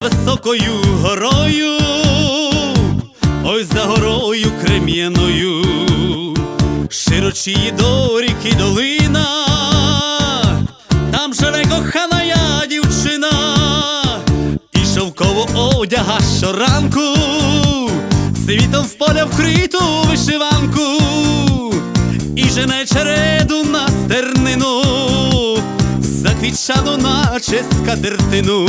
високою горою, ой за горою крем'яною, широчі до ріки долина, там живе кохана я дівчина, і шовково одяга щоранку, світом в поля вкриту вишиванку, і жене череду на стернину, заквітчану, наче скатертину.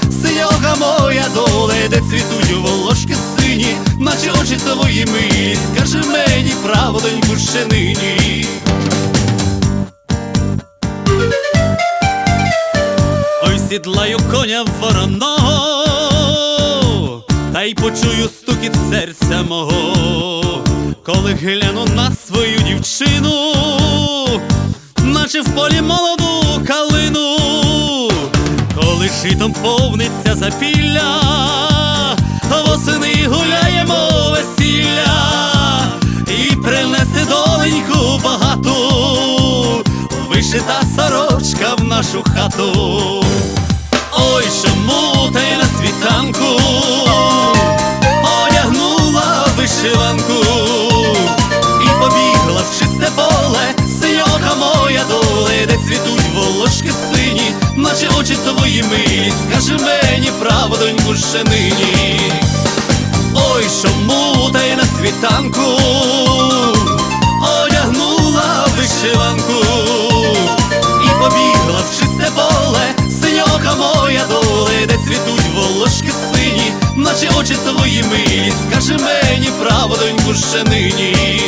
моя доле, де цвітуть волошки сині, наче очі твої милі, скажи мені правдоньку ще нині. Ой, сідлаю коня вороного, та й почую стукіт серця мого, коли гляну на свою дівчину, наче в полі молоду калину, коли житом повниться запілля, восени гуляємо весілля і принесе доленьку багату, вишита сорочка в нашу хату. Ой, чому й на світанку одягнула вишиванку ще нині. Ой, чому та й на світанку одягнула вишиванку і побігла в чисте поле, синьока моя доле, де цвітуть волошки сині, наче очі твої милі, скажи мені правдоньку ще нині.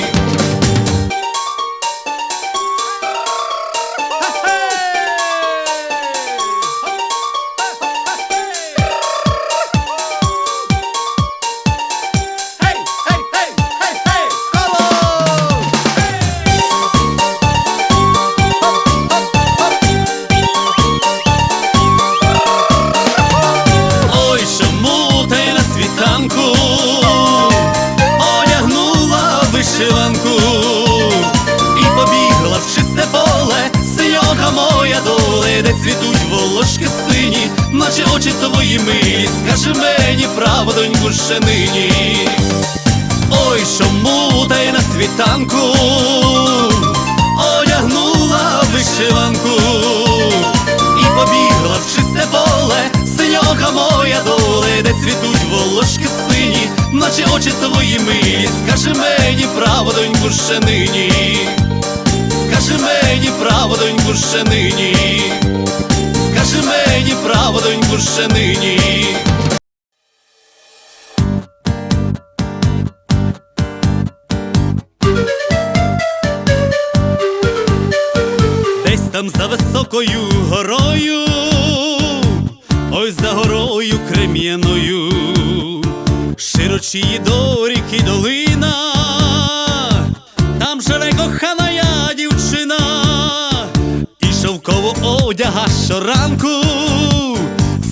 Очі твої милі, скажи мені правдоньку ще нині. Ой, чому та й на світанку одягнула вишиванку і побігла в чисте поле, синьока моя доле, де цвітуть волошки сині, наче очі твої милі, скажи мені правдоньку ще нині, скажи мені правдоньку ще нині, скажи мені правдоньку ще нині. Десь там за високою горою, ой за горою крем'яною, широчі до ріки долина, там живе щоранку,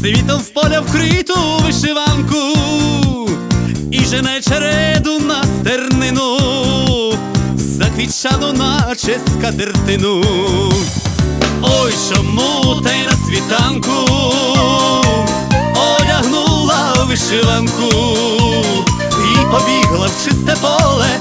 світом в поля вкриту вишиванку, і жене череду на стернину заквітчану, наче скатертину. Ой, чому та на світанку одягнула вишиванку і побігла в чисте поле,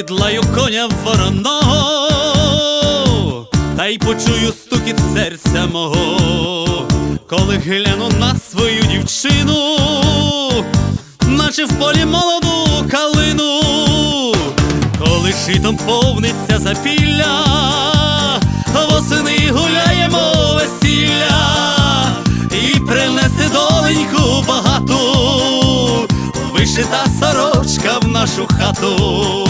Сідлаю коня вороного, та й почую стукіт серця мого, коли гляну на свою дівчину, наче в полі молоду калину, коли житом повниться запілля, восени гуляємо весілля і принесе доленьку багату, вишита сорочка в нашу хату.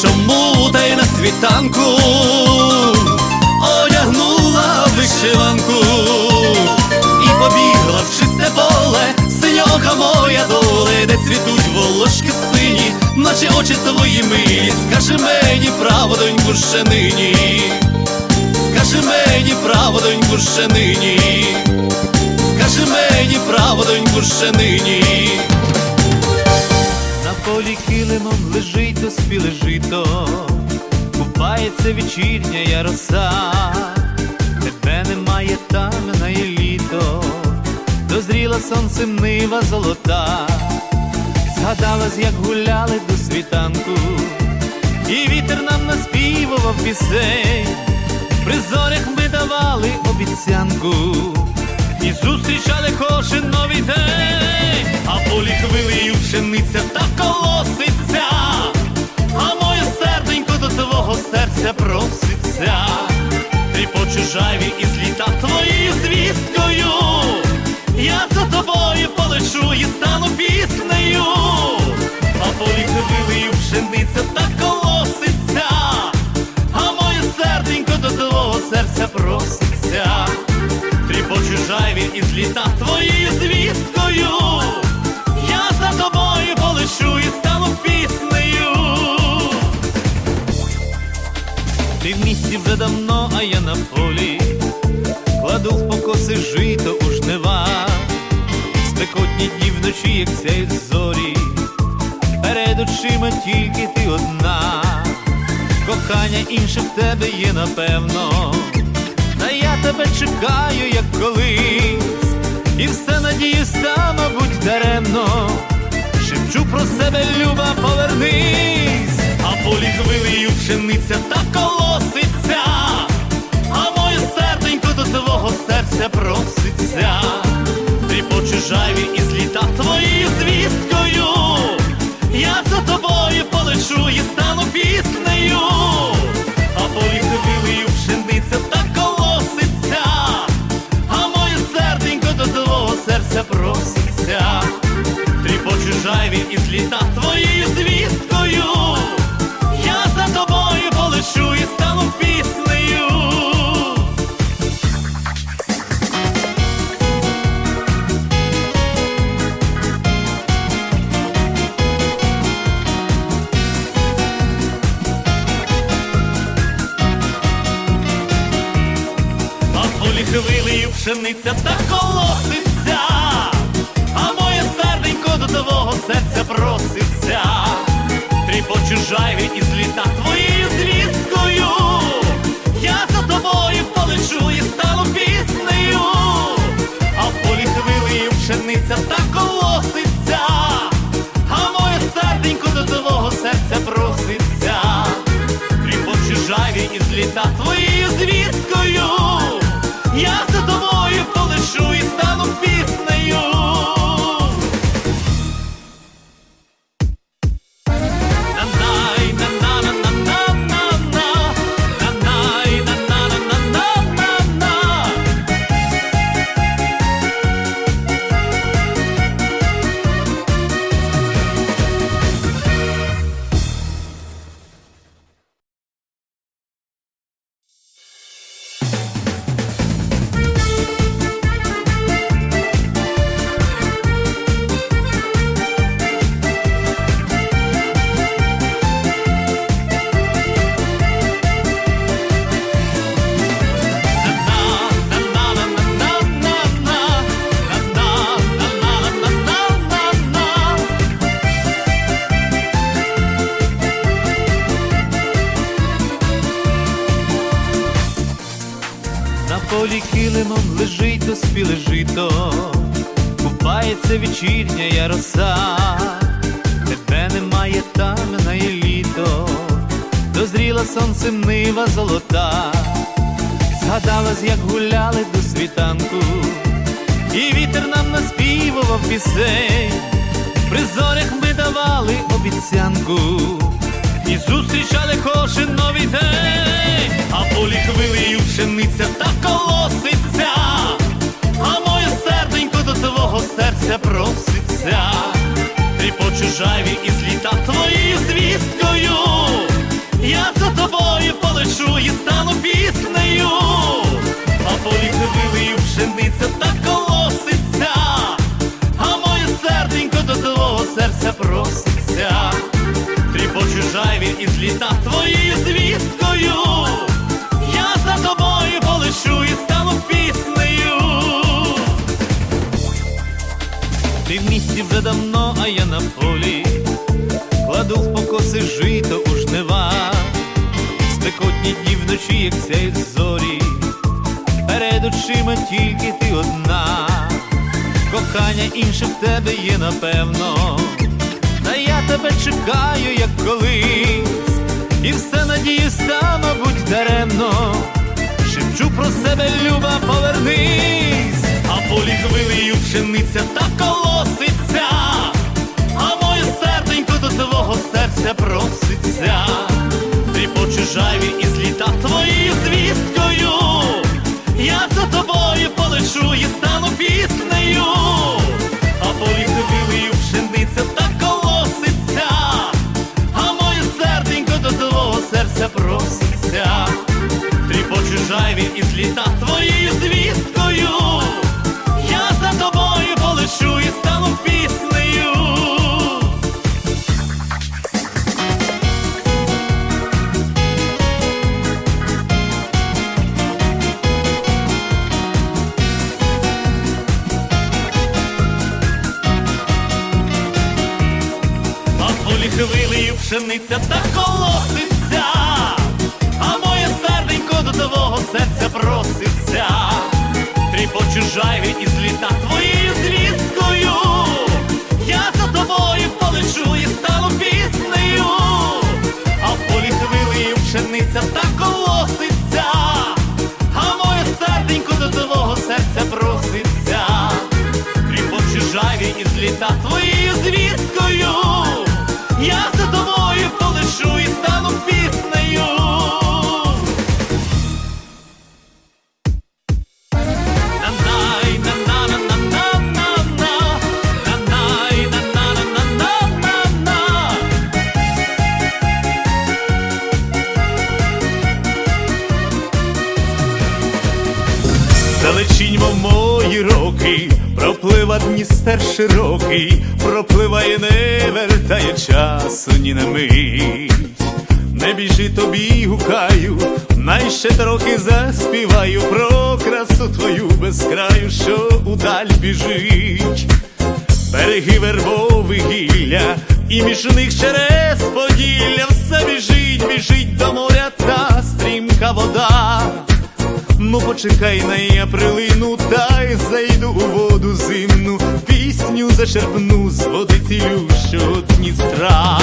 Чому та й на світанку одягнула вишиванку і побігла в чисте поле, синьока моя доле, де цвітуть волошки сині, наче очі твої милі, скажи мені правдоньку ще нині, скажи мені правдоньку ще нині, скажи мені правдоньку ще нині. Килимом лежить доспіле жито, купається вечірня я роса, тебе немає там є літо, дозріла сонцем нива золота, згадалась, як гуляли до світанку, і вітер нам наспівував пісень, при зорях ми давали обіцянку. І зустрічали кожен новий день, а полі хвилею пшениця та із літа твоєю звісткою. Я за тобою полечу і стану піснею. Ти в місті вже давно, а я на полі. Кладу в покоси жито у жнива. Спекотні дні вночі, як сяють зорі. Перед очима тільки ти одна. Кохання інше в тебе є, напевно. Тебе чекаю, як колись, і все надіюсь, та, мабуть, даремно. Шепчу про себе, люба, повернись, а полі хвилею пшениця та колоситься, а моє серденько до твого серця проситься, ти по чужаві із літа твоєю звісткою, я за тобою полечу і стану по чужаві із літа твоєю звісткою, я за тобою полечу і стану піснею. а полі хвилею пшениця та колоситься, На полі килимом лежить то спіле жито, купається вечірня роса, тебе немає там на літо, дозріла сонцем нива золота, згадалась, як гуляли до світанку, і вітер нам наспівував пісень, при зорях ми давали обіцянку. І зустрічали кожен новий день, а полі хвилею тобою і стану піснею, а полі хвилею пшениця та колоситься, а моє серденько до твого серця проситься тріпочу жайвір із літа твоєю звісткою. Я за тобою полечу і стану піснею. Ти в місті вже давно, а я на полі, вночі, як сяють зорі, перед очима тільки ти одна, кохання інше в тебе є, напевно. Та я тебе чекаю, як колись, і все надіюсь, та, мабуть, даремно. Шепчу про себе, люба, повернись, а полі хвилею пшениця та колоситься, а моє серденько до твого серця проситься, тріпочу жайві і твоєю звісткою. Я за тобою полечу і стану піснею, а полі білою пшениця та колоситься, а моє серденько до твого серця проситься, тріпочу жайві і зліта твоєю звісткою. Пшениця та колоситься, а моє серденько до твого серця проситься, тріпочу жайві і зліта твоєю звісткою. Я за тобою полечу і стану піснею, а в полі хвилею пшениця та колоситься, а моє серденько до твого серця проситься. Тріпочу жаві і зліта не вертає часу ні на мить. Не біжи тобі, гукаю, най ще трохи заспіваю про красу твою безкраю, що удаль біжить. Береги вербових гілля, і між них через поділля все біжить, біжить до моря та стрімка вода. Ну почекай на я прилину, та й зайду у воду зимну, пісню зачерпну з води цілю, що Дністра.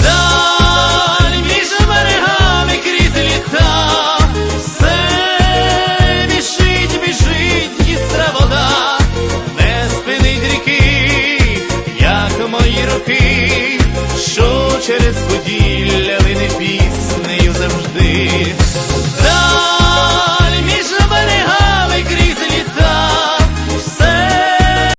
Даль між берегами крізь літа, все біжить, біжить Дністра вода, не спинить ріки, як мої руки, що через поділля лине піснею завжди.